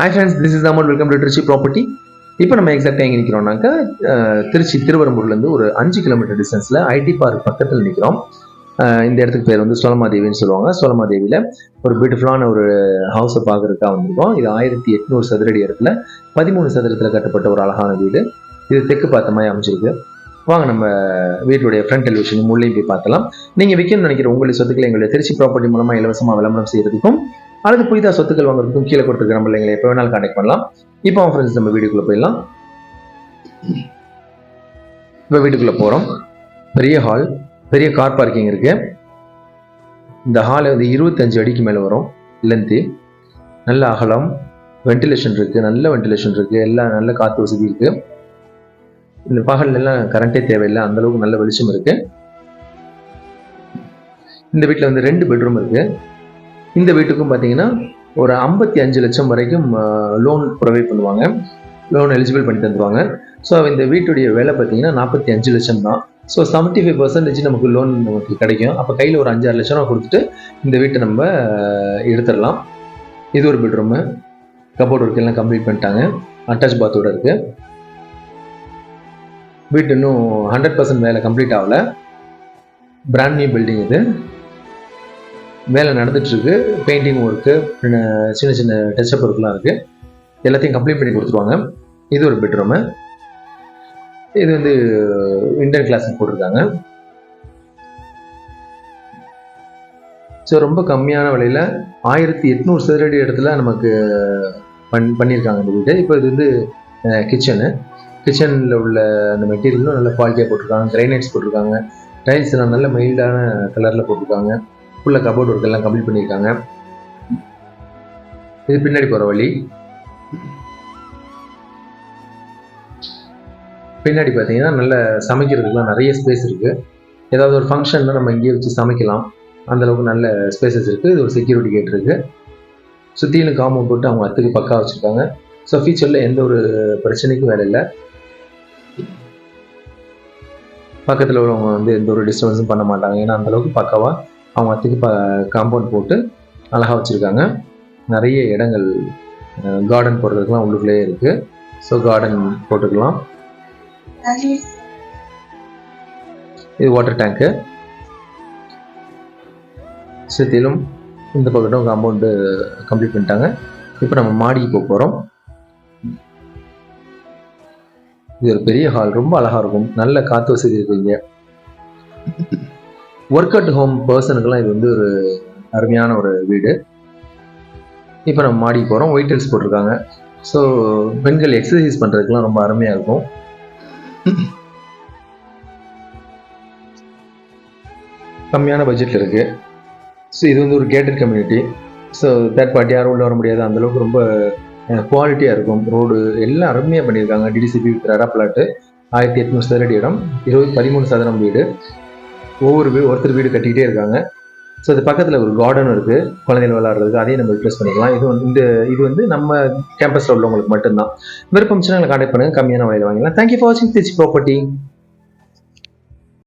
Hi friends this is amount welcome to Trichy property இப்போ நம்ம எக்ஸாக்டாக எங்கே நிற்கிறோம்னாக்கா திருச்சி திருவரம்பூர்லேருந்து ஒரு அஞ்சு கிலோமீட்டர் டிஸ்டன்ஸில் ஐடி பார்க் பக்கத்தில் நிற்கிறோம் இந்த இடத்துக்கு பேர் வந்து சோலமாதேவின்னு சொல்லுவாங்க. சோலமாதேவியில் ஒரு பியூட்டிஃபுல்லான ஒரு ஹவுஸை பார்க்குறதுக்காக வந்திருக்கோம். இது ஆயிரத்தி எட்நூறு சதுரடி இடத்துல பதிமூணு சதுரத்தில் கட்டப்பட்ட ஒரு அழகான வீடு. இது தெற்கு பார்த்த மாதிரி அமைஞ்சிருக்கு. வாங்க நம்ம வீட்டுடைய ஃப்ரண்ட் டெலிவிஷன் உள்ளே போய் பார்க்கலாம். நீங்கள் விற்கணும்னு நினைக்கிற உங்களுடைய சொத்துக்களை எங்களுடைய திருச்சி ப்ராப்பர்ட்டி மூலமாக இலவசமாக விளம்பரம் செய்யறதுக்கும் அல்லது புதிதாக சொத்துக்கள் வாங்குறதுக்கும் கீழே கொடுத்துருக்க நம்ம எப்போ வேணாலும் கான்டெக்ட் பண்ணலாம். இப்போ ஃப்ரெண்ட்ஸ் நம்ம வீடியோக்குள்ளே போயிடலாம். இப்போ வீட்டுக்குள்ளே போகிறோம் பெரிய ஹால் பெரிய கார் பார்க்கிங் இருக்கு. இந்த ஹால் வந்து இருபத்தஞ்சு அடிக்கு மேலே வரும். லென்த்து நல்ல அகலம் வென்டிலேஷன் இருக்குது நல்ல வென்டிலேஷன் இருக்குது எல்லாம் நல்ல காற்று வசதி இருக்கு. இந்த பகல்ல எல்லாம் கரண்டே தேவையில்லை. அந்த அளவுக்கு நல்ல வெளிச்சம் இருக்குது இந்த வீட்டில் வந்து ரெண்டு பெட்ரூம் இருக்குது இந்த வீட்டுக்கும் பார்த்தீங்கன்னா ஒரு ஐம்பத்தி அஞ்சு லட்சம் வரைக்கும் லோன் ப்ரொவைட் பண்ணுவாங்க. லோன் எலிஜிபிள் பண்ணி தந்துருவாங்க. ஸோ இந்த வீட்டுடைய விலை பார்த்தீங்கன்னா நாற்பத்தி அஞ்சு லட்சம் தான். ஸோ செவன்ட்டி ஃபைவ் பர்சன்டேஜ் நமக்கு லோன் நமக்கு கிடைக்கும். அப்போ கையில் ஒரு அஞ்சாறு லட்சம் ரூபா கொடுத்துட்டு இந்த வீட்டை நம்ம எடுத்துடலாம். இது ஒரு பெட்ரூமு கபோர்ட் ஒர்க் எல்லாம் கம்ப்ளீட் பண்ணிட்டாங்க. அட்டாச் பாத்தோட இருக்குது வீட்டு இன்னும் ஹண்ட்ரட் பர்சன்ட் வேலை கம்ப்ளீட் ஆகல. பிராண்ட் நியூ பில்டிங் இது. வேலை நடந்துட்டு பெயிண்டிங் ஒர்க்கு சின்ன சின்ன டச்சப் ஒர்க்லாம் இருக்குது எல்லாத்தையும் கம்ப்ளீட் பண்ணி கொடுத்துருவாங்க. இது ஒரு பெட்ரூமு இது வந்து இன்டர் கிளாஸ் போட்டிருக்காங்க. ஸோ ரொம்ப கம்மியான விலையில் ஆயிரத்தி எட்நூறு சதுரடி இடத்துல நமக்கு பண் பண்ணியிருக்காங்க இந்த வீடு. இப்போ இது வந்து கிச்சனு கிச்சனில் உள்ள அந்த மெட்டீரியலும் நல்ல குவாலிட்டியாக போட்டிருக்காங்க. கிரைனைட்ஸ் போட்டிருக்காங்க. டைல்ஸ் எல்லாம் நல்ல மைல்டான கலரில் போட்டிருக்காங்க. ஃபுல்லாக கபோர்ட் ஒர்க் எல்லாம் கம்ப்ளீட் பண்ணியிருக்காங்க. இது பின்னாடி போகிற வழி. பின்னாடி பார்த்தீங்கன்னா நல்ல சமைக்கிறதுக்குலாம் நிறைய ஸ்பேஸ் இருக்குது ஏதாவது ஒரு ஃபங்க்ஷன்னா நம்ம இங்கேயே வச்சு சமைக்கலாம். அந்த அளவுக்கு நல்ல ஸ்பேசஸ் இருக்குது இது ஒரு செக்யூரிட்டி கேட் இருக்குது சுற்றிலும் காம்பவுண்ட் போட்டு அவங்க அத்துக்கு பக்கா வச்சுருக்காங்க. ஸோ ஃபியூச்சரில் எந்த ஒரு பிரச்சனைக்கும் வேலை இல்லை. பக்கத்தில் உள்ளவங்க வந்து எந்த ஒரு டிஸ்டர்பன்ஸும் பண்ண மாட்டாங்க. ஏன்னா அந்த அளவுக்கு பக்காவாக அவங்க அத்துக்கு ப காம்பவுண்ட் போட்டு அழகாக வச்சுருக்காங்க. நிறைய இடங்கள் கார்டன் போடுறதுக்குலாம் உள்ளுக்குள்ளேயே இருக்குது ஸோ கார்டன் போட்டுக்கலாம். இது வாட்டர் டேங்க்கு சுற்றிலும் இந்த பக்கட்டும் காம்பவுண்டு கம்ப்ளீட் பண்ணிட்டாங்க. இப்போ நம்ம மாடிக்கு போக போகிறோம் இது ஒரு பெரிய ஹால் ரொம்ப அழகாக இருக்கும். நல்ல காற்று வசதி இருக்கு இங்கே. ஒர்க் அட் ஹோம் பர்சனுக்கெல்லாம் இது வந்து ஒரு அருமையான ஒரு வீடு. இப்போ நம்ம மாடிக்கு போகிறோம் ஒயிட் டைல்ஸ் போட்டிருக்காங்க. ஸோ பெண்கள் எக்ஸசைஸ் பண்ணுறதுக்குலாம் ரொம்ப அருமையாக இருக்கும். கம்மியான பட்ஜெட்டில் இருக்குது ஸோ இது வந்து ஒரு gated community so third party யாரும் உள்ள வர முடியாது. அந்த அளவுக்கு ரொம்ப குவாலிட்டியாக இருக்கும். ரோடு எல்லாம் அருமையாக பண்ணியிருக்காங்க. டிடிசிபி ரெரா பிளாட்டு ஆயிரத்தி எட்நூறு சதுரடி இடம். இருபது பதிமூணு சதுரம் வீடு. ஒவ்வொரு வீடு ஒருத்தர் வீடு கட்டிக்கிட்டே இருக்காங்க. ஸோ இது பக்கத்தில் ஒரு கார்டனும் இருக்குது குழந்தைகள் விளையாடுறதுக்கு அதையும் நம்ம ரிப்ளேஸ் பண்ணிக்கலாம். இது வந்து இந்த இது வந்து நம்ம கேம்பஸில் உள்ளவங்களுக்கு மட்டும்தான். விருப்பம் கான்டாக்ட் பண்ணுங்கள் கம்மியான விலையில் வாங்கிக்கலாம். தேங்க்யூ ஃபார் வாட்சிங் திச் ப்ராப்பர்ட்டி